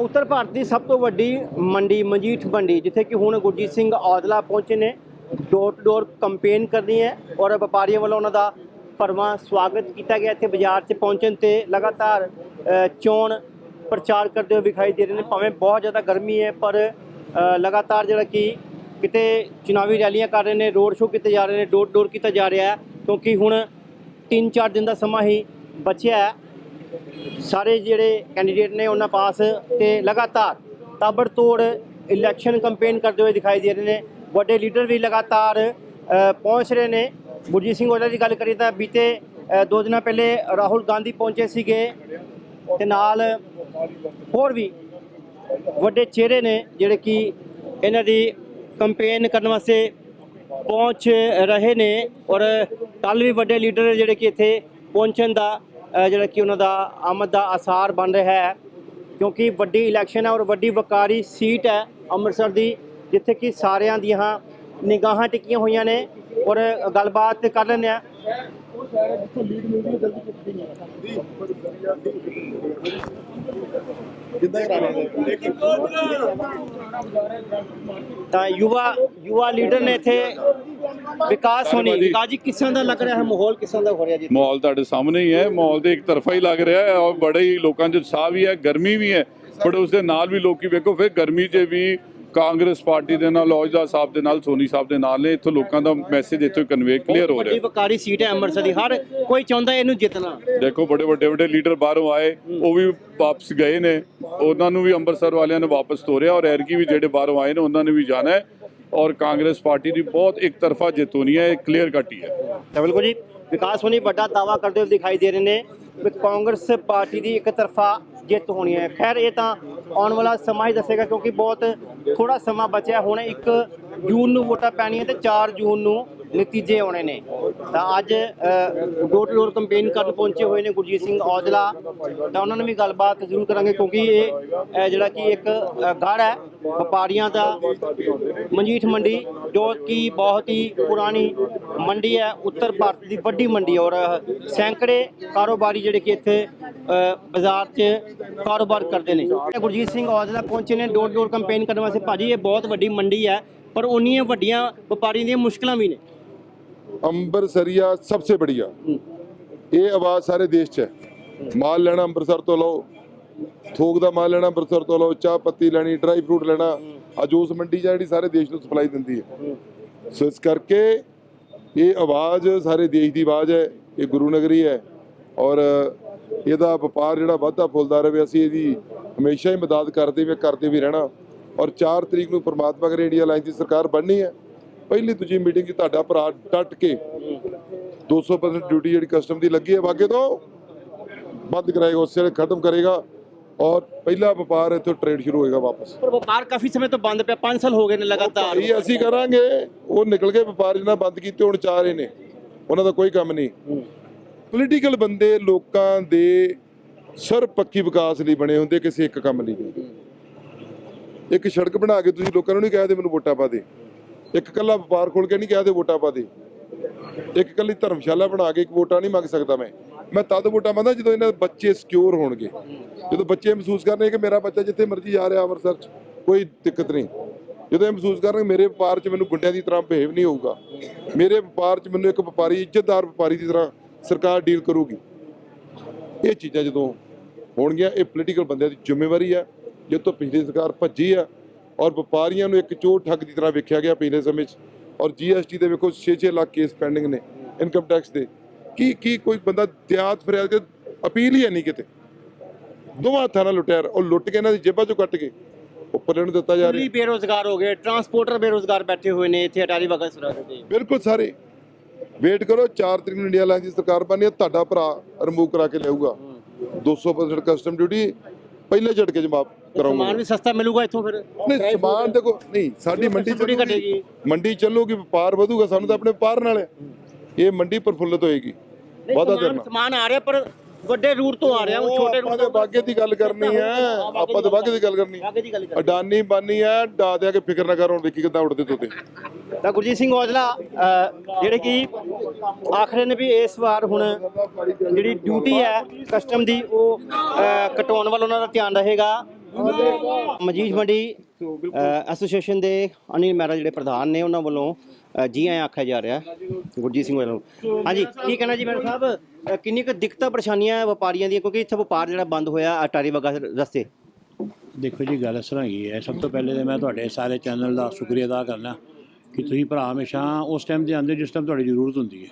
ਉੱਤਰ ਭਾਰਤ ਦੀ ਸਭ ਤੋਂ ਵੱਡੀ ਮੰਡੀ ਮਜੀਠ ਮੰਡੀ ਜਿੱਥੇ ਕਿ ਹੁਣ ਗੁਰਜੀਤ ਸਿੰਘ ਔਜਲਾ ਪਹੁੰਚੇ ਨੇ। ਡੋਰ ਟੂ ਡੋਰ ਕੰਪੇਨ ਕਰਨੀ ਹੈ ਔਰ ਵਪਾਰੀਆਂ ਵੱਲੋਂ ਉਹਨਾਂ ਦਾ ਭਰਵਾਂ ਸਵਾਗਤ ਕੀਤਾ ਗਿਆ। ਇੱਥੇ ਬਾਜ਼ਾਰ 'ਚ ਪਹੁੰਚਣ ਤੇ ਲਗਾਤਾਰ ਚੋਣ ਪ੍ਰਚਾਰ ਕਰਦੇ ਹੋਏ ਵਿਖਾਈ ਦੇ ਰਹੇ ਨੇ। ਭਾਵੇਂ ਬਹੁਤ ਜ਼ਿਆਦਾ ਗਰਮੀ ਹੈ, ਪਰ ਲਗਾਤਾਰ ਜਿਹੜਾ ਕਿ ਕਿਤੇ ਚੁਣਾਵੀ ਰੈਲੀਆਂ ਕਰ ਰਹੇ ਨੇ, ਰੋਡ ਸ਼ੋਅ ਕੀਤੇ ਜਾ ਰਹੇ ਨੇ ਡੋਰ ਡੋਰ ਕੀਤਾ ਜਾ ਰਿਹਾ ਹੈ। ਕਿਉਂਕਿ ਹੁਣ 3-4 ਦਿਨ ਦਾ ਸਮਾਂ ਹੀ ਬਚਿਆ ਹੈ। ਸਾਰੇ ਜਿਹੜੇ ਕੈਂਡੀਡੇਟ ਨੇ ਉਹਨਾਂ ਪਾਸ ਤੇ ਲਗਾਤਾਰ ਤਾਬੜਤੋੜ ਇਲੈਕਸ਼ਨ ਕੈਂਪੇਨ ਕਰਦੇ ਹੋਏ ਦਿਖਾਈ ਦੇ ਰਹੇ ਨੇ। ਵੱਡੇ ਲੀਡਰ ਵੀ ਲਗਾਤਾਰ ਪਹੁੰਚ ਰਹੇ ਨੇ। ਗੁਰਜੀਤ ਸਿੰਘ ਔਜਲਾ ਦੀ ਗੱਲ ਕਰੀਏ ਤਾਂ ਬੀਤੇ ਦੋ ਦਿਨਾਂ ਪਹਿਲੇ ਰਾਹੁਲ ਗਾਂਧੀ ਪਹੁੰਚੇ ਸੀਗੇ ਤੇ ਨਾਲ ਹੋਰ ਵੀ ਵੱਡੇ ਚਿਹਰੇ ਨੇ ਜਿਹੜੇ ਕਿ ਇਹਨਾਂ ਦੀ ਕੰਪੇਨ ਕਰਨ ਵਾਸਤੇ ਪਹੁੰਚ ਰਹੇ ਨੇ ਔਰ ਕੱਲ ਵੀ ਵੱਡੇ ਲੀਡਰ ਜਿਹੜੇ ਕਿ ਇੱਥੇ ਪਹੁੰਚਣ ਦਾ ਜਿਹੜਾ ਕਿ ਉਹਨਾਂ ਦਾ ਆਮਦ ਦਾ ਆਸਾਰ ਬਣ ਰਿਹਾ ਹੈ, ਕਿਉਂਕਿ ਵੱਡੀ ਇਲੈਕਸ਼ਨ ਹੈ ਔਰ ਵੱਡੀ ਵਕਾਰੀ ਸੀਟ ਹੈ ਅੰਮ੍ਰਿਤਸਰ ਦੀ, ਜਿੱਥੇ ਕਿ ਸਾਰਿਆਂ ਦੀਆਂ ਨਿਗਾਹਾਂ ਟਿਕੀਆਂ ਹੋਈਆਂ ਨੇ ਔਰ ਗੱਲਬਾਤ ਕਰ ਲੈਂਦੇ ਆ ਤਾਂ ਯੁਵਾ ਯੁਵਾ ਲੀਡਰ ਨੇ ਇੱਥੇ ਵਿਕਾਸ ਹੋਣੀ। ਵਿਕਾਸ ਜੀ ਕਿਸ ਦਾ ਲੱਗ ਰਿਹਾ ਹੈ ਮਾਹੌਲ ਕਿਸ ਦਾ ਹੋ ਰਿਹਾ ਜੀ ਮਾਹੌਲ ਤੁਹਾਡੇ ਸਾਹਮਣੇ ਹੀ ਹੈ ਮਾਹੌਲ ਤੇ ਇੱਕ ਤਰਫਾ ਹੀ ਲੱਗ ਰਿਹਾ ਹੈ ਔਰ ਬੜੇ ਹੀ ਲੋਕਾਂ 'ਚ ਉਤਸ਼ਾਹ ਵੀ ਹੈ ਗਰਮੀ ਵੀ ਹੈ ਪਰ ਉਸ ਦੇ ਨਾਲ ਵੀ ਲੋਕੀ ਵੇਖੋ ਫਿਰ ਗਰਮੀ 'ਚ ਵੀ ਕਾਂਗਰਸ ਪਾਰਟੀ ਦੇ ਨਾਲ ਔਜਲਾ ਸਾਹਿਬ ਦੇ ਨਾਲ ਸੋਨੀ ਸਾਹਿਬ ਦੇ ਨਾਲ ਨੇ ਇੱਥੋਂ ਲੋਕਾਂ ਦਾ ਮੈਸੇਜ ਇੱਥੋਂ ਕਨਵੇ ਕਲੀਅਰ ਹੋ ਵੱਡੀ ਰਿਹਾ ਵਕਾਰੀ ਸੀਟ ਹੈ ਅੰਮ੍ਰਿਤਸਰ ਦੀ ਹਰ ਕੋਈ ਚਾਹੁੰਦਾ ਇਹਨੂੰ ਜਿੱਤਣਾ। ਦੇਖੋ ਬੜੇ ਵੱਡੇ ਵੱਡੇ ਲੀਡਰ ਬਾਹਰੋਂ ਆਏ ਉਹ ਵੀ ਵਾਪਸ ਗਏ ਨੇ ਉਹਨਾਂ ਨੂੰ ਵੀ ਅੰਮ੍ਰਿਤਸਰ ਵਾਲਿਆਂ ਨੇ ਵਾਪਸ ਤੋਰਿਆ ਔਰ ਐਰਗੀ ਵੀ ਜਿਹੜੇ ਬਾਹਰੋਂ ਆਏ ਨੇ ਉਹਨਾਂ ਨੇ ਵੀ ਜਾਣਾ ਹੈ। ਔਰ ਕਾਂਗਰਸ ਪਾਰਟੀ ਦੀ ਬਹੁਤ ਇੱਕ ਤਰਫਾ ਜਿੱਤ ਹੋਣੀ ਹੈ, ਇਹ ਕਲੀਅਰ ਕੱਟ ਹੀ ਹੈ। ਤਾਂ ਬਿਲਕੁਲ ਜੀ, ਵਿਕਾਸ ਹੋਣੀ ਵੱਡਾ ਦਾਵਾ ਕਰਦੇ ਹੋਏ ਦਿਖਾਈ ਦੇ ਰਹੇ ਨੇ ਵੀ ਕਾਂਗਰਸ ਪਾਰਟੀ ਦੀ ਇੱਕ ਤਰਫਾ ਜਿੱਤ ਹੋਣੀ ਹੈ। ਖੈਰ, ਇਹ ਤਾਂ ਆਉਣ ਵਾਲਾ ਸਮਾਂ ਹੀ ਦੱਸੇਗਾ ਕਿਉਂਕਿ ਬਹੁਤ ਥੋੜਾ ਸਮਾਂ ਬਚਿਆ। ਹੁਣ ਇੱਕ ਜੂਨ ਨੂੰ ਵੋਟਾਂ ਪੈਣੀਆਂ ਤੇ 4 ਜੂਨ ਨੂੰ ਨਤੀਜੇ ਆਉਣੇ ਨੇ। ਤਾਂ ਅੱਜ ਡੋਰ ਟੂ ਡੋਰ ਕੰਪੇਨ ਕਰਨ ਪਹੁੰਚੇ ਹੋਏ ਨੇ ਗੁਰਜੀਤ ਸਿੰਘ ਔਜਲਾ। ਤਾਂ ਉਹਨਾਂ ਨਾਲ ਵੀ ਗੱਲਬਾਤ ਜ਼ਰੂਰ ਕਰਾਂਗੇ ਕਿਉਂਕਿ ਇਹ ਜਿਹੜਾ ਕਿ ਇੱਕ ਅ, ਹੈ ਵਪਾਰੀਆਂ ਦਾ ਮਨਜੀਠ ਮੰਡੀ ਜੋ ਕਿ ਬਹੁਤ ਹੀ ਪੁਰਾਣੀ ਮੰਡੀ ਹੈ ਉੱਤਰ ਭਾਰਤ ਦੀ ਵੱਡੀ ਮੰਡੀ ਔਰ ਸੈਂਕੜੇ ਕਾਰੋਬਾਰੀ ਜਿਹੜੇ ਕਿ ਇੱਥੇ ਬਾਜ਼ਾਰ 'ਚ ਕਾਰੋਬਾਰ ਕਰਦੇ ਨੇ। ਗੁਰਜੀਤ ਸਿੰਘ ਔਜਲਾ ਪਹੁੰਚੇ ਨੇ ਡੋਰ ਡੋਰ ਕੰਪੇਨ ਕਰਨ ਵਾਸਤੇ। ਭਾਜੀ ਇਹ ਬਹੁਤ ਵੱਡੀ ਮੰਡੀ ਹੈ ਪਰ ਉਨੀਆਂ ਵੱਡੀਆਂ ਵਪਾਰੀਆਂ ਦੀਆਂ ਮੁਸ਼ਕਲਾਂ ਵੀ ਨੇ। ਅੰਬਰਸਰੀਆ ਸਭ ਤੋਂ ਬੜੀਆ ਇਹ ਆਵਾਜ਼ ਸਾਰੇ ਦੇਸ਼ 'ਚ ਹੈ। ਮਾਲ ਲੈਣਾ ਅੰਮ੍ਰਿਤਸਰ ਤੋਂ ਲਓ ਥੋਕ ਦਾ ਮਾਲ ਲੈਣਾ ਅੰਮ੍ਰਿਤਸਰ ਤੋਂ ਲਓ ਚਾਹ ਪੱਤੀ ਲੈਣੀ ਡਰਾਈ ਫਰੂਟ ਲੈਣਾ ਅੱਜ ਉਸ ਮੰਡੀ ਜਿਹੜੀ ਸਾਰੇ ਦੇਸ਼ ਨੂੰ ਸਪਲਾਈ ਦਿੰਦੀ ਹੈ। ਸੋ ਇਸ ਕਰਕੇ ਇਹ ਆਵਾਜ਼ ਸਾਰੇ ਦੇਸ਼ ਦੀ ਆਵਾਜ਼ ਹੈ ਇਹ ਗੁਰੂ ਨਗਰੀ ਹੈ ਔਰ ਇਹਦਾ ਵਪਾਰ ਜਿਹੜਾ ਵਾਧਾ ਫੁੱਲਦਾ ਰਹੇ ਅਸੀਂ ਇਹਦੀ ਹਮੇਸ਼ਾ ਹੀ ਮਦਦ ਕਰਦੇ ਵੀ ਕਰਦੇ ਵੀ ਰਹਿਣਾ। ਔਰ 4 ਤਰੀਕ ਨੂੰ ਪ੍ਰਮਾਤਮਾ ਕਰੇ ਇੰਡੀਆ ਲਾਈਨ ਦੀ ਸਰਕਾਰ ਬਣਨੀ ਹੈ। ਪਹਿਲੀ ਦੂਜੀ ਮੀਟਿੰਗ 'ਚ ਤੁਹਾਡਾ ਭਰਾ ਡਟ ਕੇ 200% ਡਿਊਟੀ ਜਿਹੜੀ ਕਸਟਮ ਦੀ ਲੱਗੀ ਹੈ ਵਾਗੇ ਤੋਂ ਬੰਦ ਕਰਾਏਗਾ ਉਸੇ ਵੇਲੇ ਖਤਮ ਕਰੇਗਾ ਔਰ ਪਹਿਲਾ ਵਪਾਰ ਇੱਥੋਂ ਟ੍ਰੇਡ ਸ਼ੁਰੂ ਹੋਏਗਾ ਵਾਪਸ। ਪਰ ਵਪਾਰ ਕਾਫੀ ਸਮੇਂ ਤੋਂ ਬੰਦ ਪਿਆ 5 ਸਾਲ ਹੋ ਗਏ ਨੇ ਲਗਾਤਾਰ। ਇਹ ਅਸੀਂ ਕਰਾਂਗੇ ਉਹ ਨਿਕਲ ਕੇ ਵਪਾਰ ਜਿਹਨਾਂ ਬੰਦ ਕੀਤੇ ਹੁਣ ਚਾਹ ਰਹੇ ਨੇ। ਉਹਨਾਂ ਦਾ ਕੋਈ ਕੰਮ ਨਹੀਂ। ਪੋਲੀਟੀਕਲ ਬੰਦੇ ਲੋਕਾਂ ਦੇ ਸਰਪੱਖੀ ਵਿਕਾਸ ਲਈ ਬਣੇ ਹੁੰਦੇ ਕਿਸੇ ਇੱਕ ਕੰਮ ਲਈ ਨਹੀਂ। ਇੱਕ ਸੜਕ ਬਣਾ ਕੇ ਤੁਸੀਂ ਲੋਕਾਂ ਨੂੰ ਨਹੀਂ ਕਹਦੇ ਮੈਨੂੰ ਵੋਟਾਂ ਪਾ ਦੇ। ਇੱਕ ਕੱਲਾ ਵਪਾਰ ਖੋਲ ਕੇ ਨਹੀਂ ਕਹਦੇ ਵੋਟਾਂ ਪਾ ਦੇ। ਇੱਕ ਕੱਲੀ ਧਰਮਸ਼ਾਲਾ ਬਣਾ ਕੇ ਇੱਕ ਵੋਟਾਂ ਨਹੀਂ ਮੰਗ ਸਕਦਾ ਮੈਂ। ਮੈਂ ਤਦ ਵੋਟਾਂ ਮੰਗਦਾ ਜਦੋਂ ਇਹਨਾਂ ਦੇ ਬੱਚੇ ਸਿਕਿਉਰ ਹੋਣਗੇ। ਜਦੋਂ ਬੱਚੇ ਮਹਿਸੂਸ ਕਰਨਗੇ ਕਿ ਮੇਰਾ ਬੱਚਾ ਜਿੱਥੇ ਮਰਜ਼ੀ ਜਾ ਰਿਹਾ ਅੰਮ੍ਰਿਤਸਰ 'ਚ, ਕੋਈ ਦਿੱਕਤ ਨਹੀਂ। ਜਦੋਂ ਇਹ ਮਹਿਸੂਸ ਕਰਨਗੇ ਮੇਰੇ ਵਪਾਰ 'ਚ ਮੈਨੂੰ ਗੁੰਡਿਆਂ ਦੀ ਤਰ੍ਹਾਂ ਬਿਹੇਵ ਨਹੀਂ ਹੋਊਗਾ। ਮੇਰੇ ਵਪਾਰ 'ਚ ਮੈਨੂੰ ਇੱਕ ਵਪਾਰੀ, ਇੱਜ਼ਤਦਾਰ ਵਪਾਰੀ ਦੀ ਤਰ੍ਹਾਂ ਸਰਕਾਰ ਡੀਲ ਕਰੂਗੀ। ਇਹ ਚੀਜ਼ਾਂ ਜਦੋਂ ਹੋਣਗੀਆਂ, ਇਹ ਪੋਲੀਟੀਕਲ ਬੰਦਿਆਂ ਦੀ ਜ਼ਿੰਮੇਵਾਰੀ ਹੈ। ਜੇ ਤੋਂ ਪਿਛਲੀ ਸਰਕਾਰ ਭੱਜੀ ਆ ਔਰ ਵਪਾਰੀਆਂ ਨੂੰ ਇੱਕ ਚੋਰ ਠੱਗ ਦੀ ਤਰ੍ਹਾਂ ਵੇਖਿਆ ਗਿਆ ਪਿਛਲੇ ਸਮੇਂ 'ਚ ਔਰ ਜੀਐਸਟੀ ਦੇ ਵੇਖੋ 6-6 ਲੱਖ ਕੇਸ ਪੈਂਡਿੰਗ ਨੇ ਇਨਕਮ ਟੈਕਸ ਦੇ। ਕੀ ਕੀ ਕੋਈ ਬੰਦਾ ਦਿਆਤ ਫਰਿਆਦ ਕੇ ਅਪੀਲ ਹੀ ਨਹੀਂ ਕਿਤੇ? ਦੋਵਾਂ ਹੱਥਾਂ ਨਾਲ ਲੁੱਟਿਆ ਉਹ ਲੁੱਟ ਕੇ ਇਹਨਾਂ ਦੀ ਜੇਬਾਂ ਚੋਂ ਕੱਟ ਕੇ ਉੱਪਰ ਇਹਨੂੰ ਦਿੱਤਾ ਜਾ ਰਿਹਾ। ਬੇਰੋਜ਼ਗਾਰ ਹੋ ਗਏ ਟਰਾਂਸਪੋਰਟਰ ਬੇਰੋਜ਼ਗਾਰ ਬੈਠੇ ਹੋਏ ਨੇ ਇੱਥੇ ਅਟਾਰੀ ਵਗਤ ਸਰਹੱਦ ਤੇ ਬਿਲਕੁਲ ਸਾਰੇ। ਵੇਟ ਕਰੋ 4 ਤਰੀਕ ਨੂੰ ਇੰਡੀਆ ਲਾਈਨ ਦੀ ਸਰਕਾਰ ਬਣਨੀ ਹੈ ਤੁਹਾਡਾ ਭਰਾ ਰਿਮੂਵ ਕਰਾ ਕੇ ਲਿਆਊਗਾ। 200% ਕਸਟਮ ਡਿਊਟੀ ਪਹਿਲੇ ਝਟਕੇ 'ਚ ਮਾਫ ਕਰਾਉਂਗਾ ਸਮਾਨ ਵੀ ਸਸਤਾ ਮਿਲੂਗਾ ਇੱਥੋਂ ਫਿਰ। ਨਹੀਂ ਸਮਾਨ ਦੇਖੋ ਨਹੀਂ ਸਾਡੀ ਮੰਡੀ ਚੱਲੂਗੀ। ਮੰਡੀ ਚੱਲੂਗੀ ਵਪਾਰ ਵਧੂਗਾ ਸਾਨੂੰ ਤਾਂ ਆਪਣੇ ਵਪਾਰ ਨਾਲ ਹੈ। ਇਹ ਮੰਡੀ ਪ੍ਰਫੁੱਲਤ ਹੋਏਗੀ। ਸਮਾਨ ਦੇਣਾ ਸਮਾਨ ਆ ਰਿਹਾ ਪਰ ਵੱਡੇ ਰੂਟ ਤੋਂ ਆ ਰਿਹਾ ਉਹ ਛੋਟੇ ਆਪਾਂ ਰੂਟ ਤੇ ਬਾਗੇ ਦੀ ਗੱਲ ਕਰਨੀ ਹੈ ਆਪਾਂ ਤੇ ਬਾਗੇ ਦੀ ਗੱਲ ਕਰਨੀ ਅੱਗੇ ਦੀ ਗੱਲ ਕਰ ਅਡਾਨੀ ਬਾਨੀ ਹੈ ਡਾ ਦਿਆ ਕੇ ਫਿਕਰ ਨਾ ਕਰ ਹੁਣ ਵੇਖੀ ਕਿੱਦਾਂ ਉੱਡਦੇ ਤੋਤੇ ਤਾਂ ਗੁਰਜੀਤ ਸਿੰਘ ਔਜਲਾ ਅ, ਜਿਹੜੇ ਕਿ ਆਖਰੇ ਨੇ ਵੀ ਇਸ ਵਾਰ ਹੁਣ ਜਿਹੜੀ ਡਿਊਟੀ ਹੈ ਕਸਟਮ ਦੀ ਉਹ ਅ, ਕਟਾਉਣ ਵੱਲ ਉਹਨਾਂ ਦਾ ਧਿਆਨ ਰਹੇਗਾ। ਮਜੀਠ ਮੰਡੀ ਅ, ਐਸੋਸੀਏਸ਼ਨ ਦੇ ਅਨਿਲ ਮਹਿਰਾ ਜਿਹੜੇ ਪ੍ਰਧਾਨ ਨੇ ਉਹਨਾਂ ਵੱਲੋਂ ਅ, ਜੀ ਆਇਆਂ ਆਖਿਆ ਜਾ ਰਿਹਾ ਗੁਰਜੀਤ ਸਿੰਘ ਵੱਲੋਂ। ਹਾਂਜੀ ਕੀ ਕਹਿਣਾ ਜੀ ਮੈਡਮ ਸਾਹਿਬ? ਅ, ਕਿੰਨੀ ਕੁ ਦਿੱਕਤਾਂ ਪਰੇਸ਼ਾਨੀਆਂ ਹੈ ਵਪਾਰੀਆਂ ਦੀਆਂ? ਕਿਉਂਕਿ ਇੱਥੇ ਵਪਾਰ ਜਿਹੜਾ ਬੰਦ ਹੋਇਆ ਅਟਾਰੀ ਵਗਾ ਰਸਤੇ। ਦੇਖੋ ਜੀ ਗੱਲ ਇਸ ਤਰ੍ਹਾਂ ਹੈਗੀ ਹੈ। ਸਭ ਤੋਂ ਪਹਿਲੇ ਤੇ ਮੈਂ ਤੁਹਾਡੇ ਸਾਰੇ ਚੈਨਲ ਦਾ ਸ਼ੁਕਰੀਆ ਅਦਾ ਕਰਨਾ ਕਿ ਤੁਸੀਂ ਭਰਾ ਹਮੇਸ਼ਾ ਉਸ ਟਾਈਮ ਤੇ ਆਉਂਦੇ ਜਿਸ ਟਾਈਮ ਤੁਹਾਡੀ ਜ਼ਰੂਰਤ ਹੁੰਦੀ ਹੈ।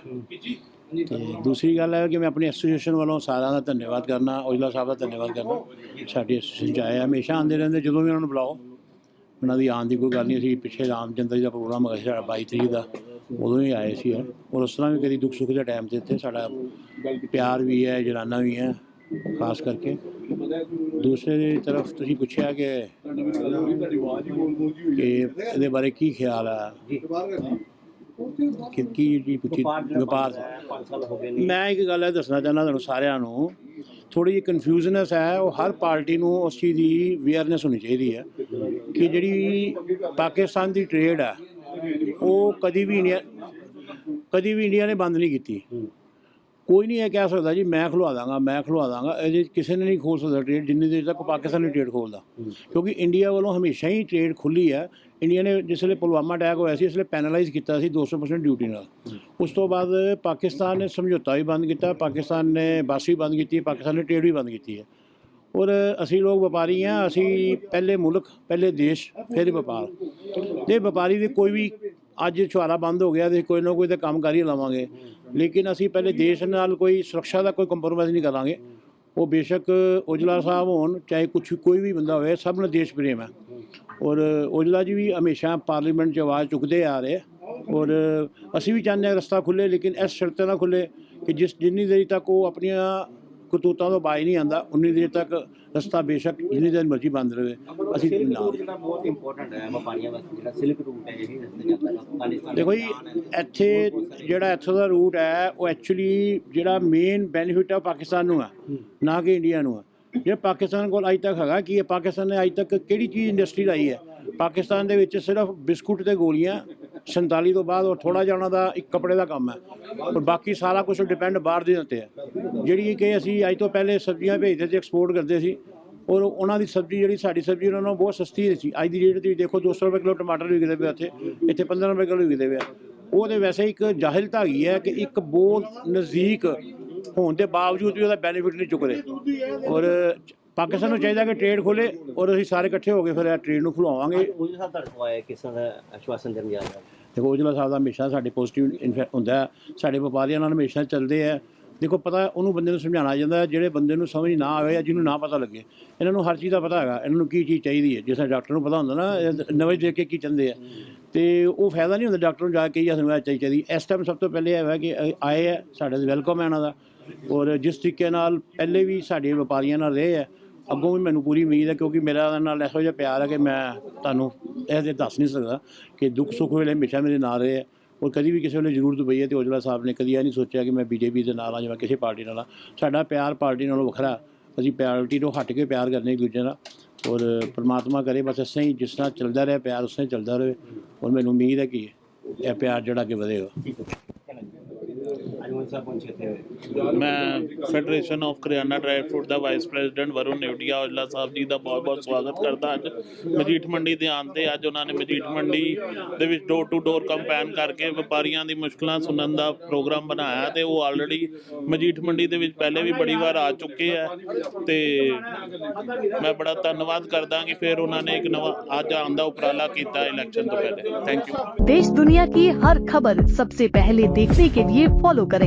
ਤੇ ਦੂਸਰੀ ਗੱਲ ਹੈ ਕਿ ਮੈਂ ਆਪਣੀ ਐਸੋਸੀਏਸ਼ਨ ਵੱਲੋਂ ਸਾਰਿਆਂ ਦਾ ਧੰਨਵਾਦ ਕਰਨਾ ਔਜਲਾ ਸਾਹਿਬ ਦਾ ਧੰਨਵਾਦ ਕਰਨਾ। ਸਾਡੀ ਐਸੋਸੀਏਸ਼ਨ 'ਚ ਆਏ ਆ, ਹਮੇਸ਼ਾ ਆਉਂਦੇ ਰਹਿੰਦੇ ਜਦੋਂ ਵੀ ਉਹਨਾਂ ਨੂੰ ਬੁਲਾਓ। ਉਹਨਾਂ ਦੀ ਆਉਣ ਦੀ ਕੋਈ ਗੱਲ ਨਹੀਂ ਅਸੀਂ ਪਿੱਛੇ ਰਾਮ ਚੰਦਰ ਦਾ ਪ੍ਰੋਗਰਾਮ ਹੋਇਆ ਸਾਡਾ 22 ਤਰੀਕ ਦਾ ਉਦੋਂ ਹੀ ਆਏ ਸੀ ਔਰ ਉਸ ਤਰ੍ਹਾਂ ਵੀ ਕਦੀ ਦੁੱਖ ਸੁੱਖ ਦੇ ਟਾਈਮ ਤੇ ਇੱਥੇ ਸਾਡਾ ਪਿਆਰ ਵੀ ਹੈ ਜਨਾਨਾ ਵੀ ਹੈ ਖਾਸ ਕਰਕੇ। ਦੂਸਰੇ ਤਰਫ ਤੁਸੀਂ ਪੁੱਛਿਆ ਕਿ ਕਿ ਇਹਦੇ ਬਾਰੇ ਕੀ ਖਿਆਲ ਹੈ ਕਿ ਕੀ ਜੀ ਪੁੱਛੀ? ਵਪਾਰ 5 ਸਾਲ ਹੋ ਗਏ ਨੇ। ਮੈਂ ਇੱਕ ਗੱਲ ਇਹ ਦੱਸਣਾ ਚਾਹੁੰਦਾ ਤੁਹਾਨੂੰ ਸਾਰਿਆਂ ਨੂੰ ਥੋੜੀ ਜਿਹੀ ਕਨਫਿਊਜ਼ਨੈਸ ਹੈ ਉਹ ਹਰ ਪਾਰਟੀ ਨੂੰ ਉਸ ਚੀਜ਼ ਦੀ ਅਵੇਅਰਨੈਸ ਹੋਣੀ ਚਾਹੀਦੀ ਹੈ। ਕਿ ਜਿਹੜੀ ਪਾਕਿਸਤਾਨ ਦੀ ਟ੍ਰੇਡ ਹੈ ਉਹ ਕਦੀ ਵੀ ਇੰਡੀਆ ਕਦੀ ਵੀ ਇੰਡੀਆ ਨੇ ਬੰਦ ਨਹੀਂ ਕੀਤੀ। ਕੋਈ ਨਹੀਂ ਇਹ ਕਹਿ ਸਕਦਾ ਜੀ, ਮੈਂ ਖਲਵਾ ਦਾਂਗਾ, ਮੈਂ ਖਲਵਾ ਦਾਂਗਾ। ਇਹਦੇ 'ਚ ਕਿਸੇ ਨੇ ਨਹੀਂ ਖੋਲ ਸਕਦਾ ਟ੍ਰੇਡ ਜਿੰਨੀ ਦੇਰ ਤੱਕ ਪਾਕਿਸਤਾਨ ਨਹੀਂ ਟ੍ਰੇਡ ਖੋਲਦਾ। ਕਿਉਂਕਿ ਇੰਡੀਆ ਵੱਲੋਂ ਹਮੇਸ਼ਾ ਹੀ ਟ੍ਰੇਡ ਖੁੱਲੀ ਹੈ ਇੰਡੀਆ ਨੇ ਜਿਸ ਵੇਲੇ ਪੁਲਵਾਮਾ ਅਟੈਕ ਹੋਇਆ ਸੀ, ਇਸ ਲਈ ਪੈਨਲਾਈਜ਼ ਕੀਤਾ ਸੀ 200% ਡਿਊਟੀ ਨਾਲ। ਉਸ ਤੋਂ ਬਾਅਦ ਪਾਕਿਸਤਾਨ ਨੇ ਸਮਝੌਤਾ ਵੀ ਬੰਦ ਕੀਤਾ, ਪਾਕਿਸਤਾਨ ਨੇ ਬੱਸ ਵੀ ਬੰਦ ਕੀਤੀ, ਪਾਕਿਸਤਾਨ ਨੇ ਟ੍ਰੇਡ ਵੀ ਬੰਦ ਕੀਤੀ ਹੈ। ਔਰ ਅਸੀਂ ਲੋਕ ਵਪਾਰੀ ਹਾਂ, ਅਸੀਂ ਪਹਿਲੇ ਮੁਲਕ, ਪਹਿਲੇ ਦੇਸ਼, ਫਿਰ ਵਪਾਰ। ਤੇ ਵਪਾਰੀ ਦੇ ਕੋਈ ਵੀ ਅੱਜ ਛੁਹਾਰਾ ਬੰਦ ਹੋ ਗਿਆ ਤੇ ਕੋਈ ਨਾ ਕੋਈ ਤਾਂ ਕੰਮ ਕਰ ਹੀ ਲਵਾਂਗੇ। ਲੇਕਿਨ ਅਸੀਂ ਪਹਿਲੇ ਦੇਸ਼ ਨਾਲ ਕੋਈ ਸੁਰੱਖਿਆ ਦਾ ਕੋਈ ਕੰਪਰੋਮਾਈਜ਼ ਨਹੀਂ ਕਰਾਂਗੇ। ਉਹ ਬੇਸ਼ੱਕ ਔਜਲਾ ਸਾਹਿਬ ਹੋਣ, ਚਾਹੇ ਕੁਛ ਕੋਈ ਵੀ ਬੰਦਾ ਹੋਵੇ, ਸਭ ਨੂੰ ਦੇਸ਼ ਪ੍ਰੇਮ ਹੈ। ਔਰ ਔਜਲਾ ਜੀ ਵੀ ਹਮੇਸ਼ਾ ਪਾਰਲੀਮੈਂਟ 'ਚ ਆਵਾਜ਼ ਚੁੱਕਦੇ ਆ ਰਹੇ ਔਰ ਅਸੀਂ ਵੀ ਚਾਹੁੰਦੇ ਹਾਂ ਰਸਤਾ ਖੁੱਲੇ, ਲੇਕਿਨ ਇਸ ਸ਼ਰਤ ਨਾਲ ਖੁੱਲੇ ਕਿ ਜਿਸ, ਜਿੰਨੀ ਦੇਰ ਤੱਕ ਉਹ ਆਪਣੀਆਂ ਕਰਤੂਤਾਂ ਤੋਂ ਬਾਜ ਨਹੀਂ ਆਂਦਾ ਉਨੀ ਦੇਰ ਤੱਕ ਰਸਤਾ ਬੇਸ਼ੱਕ ਜਿੰਨੀ ਦੇਰ ਮਰਜ਼ੀ ਬੰਦ ਰਹੇ। ਅਸੀਂ ਜਿਹੜਾ ਬਹੁਤ ਇੰਪੋਰਟੈਂਟ ਹੈ ਵਪਾਰੀਆਂ ਵਾਸਤੇ ਜਿਹੜਾ ਸਿਲਕ ਰੂਟ ਹੈ ਇਹ ਰਸਤੇ ਜਾਂਦਾ ਅਫਗਾਨਿਸਤਾਨ ਦੇਖੋ ਜੀ ਇੱਥੇ ਜਿਹੜਾ ਇੱਥੋਂ ਦਾ ਰੂਟ ਹੈ ਉਹ ਐਕਚੁਅਲੀ ਜਿਹੜਾ ਮੇਨ ਬੈਨੀਫਿਟ ਹੈ ਪਾਕਿਸਤਾਨ ਨੂੰ ਹੈ ਨਾ ਕਿ ਇੰਡੀਆ ਨੂੰ ਹੈ ਜਿਹੜਾ ਪਾਕਿਸਤਾਨ ਕੋਲ ਅਜੇ ਤੱਕ ਹੈਗਾ ਕਿ ਇਹ ਪਾਕਿਸਤਾਨ ਨੇ ਅਜੇ ਤੱਕ ਕਿਹੜੀ ਚੀਜ਼ ਇੰਡਸਟਰੀ ਲਾਈ ਹੈ? ਪਾਕਿਸਤਾਨ ਦੇ ਵਿੱਚ ਸਿਰਫ ਬਿਸਕੁਟ ਤੇ ਗੋਲੀਆਂ 47 ਤੋਂ ਬਾਅਦ ਉਹ ਥੋੜਾ ਜਿਹਾ ਉਹਨਾਂ ਦਾ ਇੱਕ ਕੱਪੜੇ ਦਾ ਕੰਮ ਹੈ। ਔਰ ਬਾਕੀ ਸਾਰਾ ਕੁਝ ਡਿਪੈਂਡ ਬਾਹਰ ਦੇ ਉੱਤੇ ਹੈ ਜਿਹੜੀ ਕਿ ਅਸੀਂ ਅੱਜ ਤੋਂ ਪਹਿਲੇ ਸਬਜ਼ੀਆਂ ਭੇਜਦੇ ਸੀ ਐਕਸਪੋਰਟ ਕਰਦੇ ਸੀ। ਔਰ ਉਹਨਾਂ ਦੀ ਸਬਜ਼ੀ ਜਿਹੜੀ ਸਾਡੀ ਸਬਜ਼ੀ ਉਹਨਾਂ ਨੂੰ ਬਹੁਤ ਸਸਤੀ ਸੀ। ਅੱਜ ਦੀ ਰੇਟ ਤੁਸੀਂ ਦੇਖੋ 200 ਰੁਪਏ ਕਿਲੋ ਟਮਾਟਰ ਵਿਕਦੇ ਪਏ ਉੱਥੇ। ਇੱਥੇ 15 ਰੁਪਏ ਕਿਲੋ ਵਿਕਦੇ ਪਏ ਆ। ਉਹ ਤੇ ਵੈਸੇ ਇੱਕ ਜਾਹਿਲਤਾ ਹੈਗੀ ਹੈ ਕਿ ਇੱਕ ਬਹੁਤ ਨਜ਼ਦੀਕ ਹੋਣ ਦੇ ਬਾਵਜੂਦ ਵੀ ਉਹਦਾ ਬੈਨੀਫਿਟ ਨਹੀਂ ਚੁੱਕਦੇ। ਔਰ ਪਾਕਿਸਤਾਨ ਨੂੰ ਚਾਹੀਦਾ ਕਿ ਟ੍ਰੇਡ ਖੋਲੇ ਔਰ ਅਸੀਂ ਸਾਰੇ ਇਕੱਠੇ ਹੋ ਕੇ ਫਿਰ ਇਹ ਟ੍ਰੇਡ ਨੂੰ ਖੁਲਾਵਾਂਗੇ। ਉਹਦੇ ਸਾਥ ਧੜਕਵਾਇਆ ਕਿਸ ਤਰ੍ਹਾਂ ਦਾ ਆਸ਼ਵਾਸਨ ਦੇਣ ਜਾ ਰਿਹਾ ਦੇਖੋ ਉਜਲਾ ਸਾਹਿਬ ਦਾ ਹਮੇਸ਼ਾ ਸਾਡੇ ਪੋਜ਼ਿਟਿਵ ਹੁੰਦਾ ਹੈ। ਸਾਡੇ ਵਪਾਰੀਆਂ ਨਾਲ ਹਮੇਸ਼ਾ ਚੱਲਦੇ ਆ ਦੇਖੋ ਪਤਾ ਉਹਨੂੰ ਬੰਦੇ ਨੂੰ ਸਮਝਾਉਣਾ ਜਾਂਦਾ ਜਿਹੜੇ ਬੰਦੇ ਨੂੰ ਸਮਝ ਨਾ ਆਵੇ ਜਾਂ ਜਿਹਨੂੰ ਨਾ ਪਤਾ ਲੱਗੇ। ਇਹਨਾਂ ਨੂੰ ਹਰ ਚੀਜ਼ ਦਾ ਪਤਾ ਹੈਗਾ, ਇਹਨਾਂ ਨੂੰ ਕੀ ਚੀਜ਼ ਚਾਹੀਦੀ ਹੈ, ਜਿਸ ਡਾਕਟਰ ਨੂੰ ਪਤਾ ਹੁੰਦਾ ਨਾ ਨਵੇਂ ਦੇਖ ਕੇ ਕੀ ਚੰਦੇ ਆ। ਤੇ ਉਹ ਫਾਇਦਾ ਨਹੀਂ ਹੁੰਦਾ ਡਾਕਟਰ ਨੂੰ ਜਾ ਕੇ ਕਹੀ ਸਾਨੂੰ ਇਹ ਚਾਹੀਦੀ ਚਾਹੀਦੀ। ਇਸ ਟਾਈਮ ਸਭ ਤੋਂ ਪਹਿਲੇ ਇਹ ਹੈ ਕਿ ਆਏ ਆ, ਸਾਡੇ ਵੈਲਕਮ ਹੈ ਇਹਨਾਂ ਦਾ। ਔਰ ਜਿਸ ਤਰੀਕੇ ਨਾਲ ਪਹਿਲੇ ਵੀ ਸਾਡੇ ਵਪਾਰੀਆਂ ਨਾਲ ਰਹੇ ਆ, ਅੱਗੋਂ ਵੀ ਮੈਨੂੰ ਪੂਰੀ ਉਮੀਦ ਹੈ, ਕਿਉਂਕਿ ਮੇਰਾ ਇਹਨਾਂ ਨਾਲ ਇਹੋ ਜਿਹਾ ਪਿਆਰ ਹੈ ਕਿ ਮੈਂ ਤੁਹਾਨੂੰ ਇਹ ਤੇ ਦੱਸ ਨਹੀਂ ਸਕਦਾ ਕਿ ਦੁੱਖ ਸੁੱਖ ਵੇਲੇ ਹਮੇਸ਼ਾ ਮੇਰੇ ਨਾਲ ਰਹੇ ਹੈ ਔਰ ਕਦੀ ਵੀ ਕਿਸੇ ਵੇਲੇ ਜ਼ਰੂਰਤ ਪਈ ਹੈ ਤੇ ਔਜਲਾ ਸਾਹਿਬ ਨੇ ਕਦੀ ਇਹ ਨਹੀਂ ਸੋਚਿਆ ਕਿ ਮੈਂ ਬੀਜੇਪੀ ਦੇ ਨਾਲ ਆ ਜਾਂ ਮੈਂ ਕਿਸੇ ਪਾਰਟੀ ਨਾਲ ਆ। ਸਾਡਾ ਪਿਆਰ ਪਾਰਟੀ ਨਾਲੋਂ ਵੱਖਰਾ ਅਸੀਂ ਪਾਰਟੀ ਤੋਂ ਹਟ ਕੇ ਪਿਆਰ ਕਰਨੇ ਇੱਕ ਦੂਜੇ ਨਾਲ। ਔਰ ਪ੍ਰਮਾਤਮਾ ਕਰੇ ਬਸ ਇਸੇ ਹੀ ਜਿਸ ਤਰ੍ਹਾਂ ਚੱਲਦਾ ਰਿਹਾ, ਪਿਆਰ ਉਸੇ ਹੀ ਚੱਲਦਾ ਰਹੇ। ਔਰ ਮੈਨੂੰ ਉਮੀਦ ਹੈ ਕਿ ਇਹ ਪਿਆਰ ਜਿਹੜਾ ਅੱਗੇ ਵਧੇਗਾ। ਅੱਜ ਉਹ ਸਾਹਿਬ ਪਹੁੰਚੇ ਥੇ ਮੈਂ ਫੈਡਰੇਸ਼ਨ ਆਫ ਕਰਿਆਨਾ ਡਰਾਈ ਫਰੂਟ ਦਾ ਵਾਈਸ ਪ੍ਰੈਜ਼ੀਡੈਂਟ ਵਰੁਣ ਨਿਉਟੀਆ ਔਜਲਾ ਸਾਹਿਬ ਜੀ ਦਾ ਬਹੁਤ-ਬਹੁਤ ਸਵਾਗਤ ਕਰਦਾ ਅੱਜ ਮਜੀਠ ਮੰਡੀ ਦੇ ਆਉਣ ਤੇ ਅੱਜ ਉਹਨਾਂ ਨੇ ਮਜੀਠ ਮੰਡੀ ਦੇ ਵਿੱਚ ਡੋਰ ਟੂ ਡੋਰ ਕੰਪੇਨ ਕਰਕੇ ਵਪਾਰੀਆਂ ਦੀ ਮੁਸ਼ਕਲਾਂ ਸੁਣਨ ਦਾ ਪ੍ਰੋਗਰਾਮ ਬਣਾਇਆ ਤੇ ਉਹ ਆਲਰੇਡੀ ਮਜੀਠ ਮੰਡੀ ਦੇ ਵਿੱਚ ਪਹਿਲੇ ਵੀ ਬੜੀ ਵਾਰ ਆ ਚੁੱਕੇ ਆ ਤੇ ਮੈਂ ਬੜਾ ਧੰਨਵਾਦ ਕਰਦਾ ਕਿ ਫਿਰ ਉਹਨਾਂ ਨੇ ਇੱਕ ਨਵਾਂ ਅੱਜ ਆਉਣ ਦਾ ਉਪਰਾਲਾ ਕੀਤਾ ਇਲੈਕਸ਼ਨ ਤੋਂ ਪਹਿਲੇ ਥੈਂਕ ਯੂ देश दुनिया की हर खबर सबसे पहले देखने के लिए फॉलो करें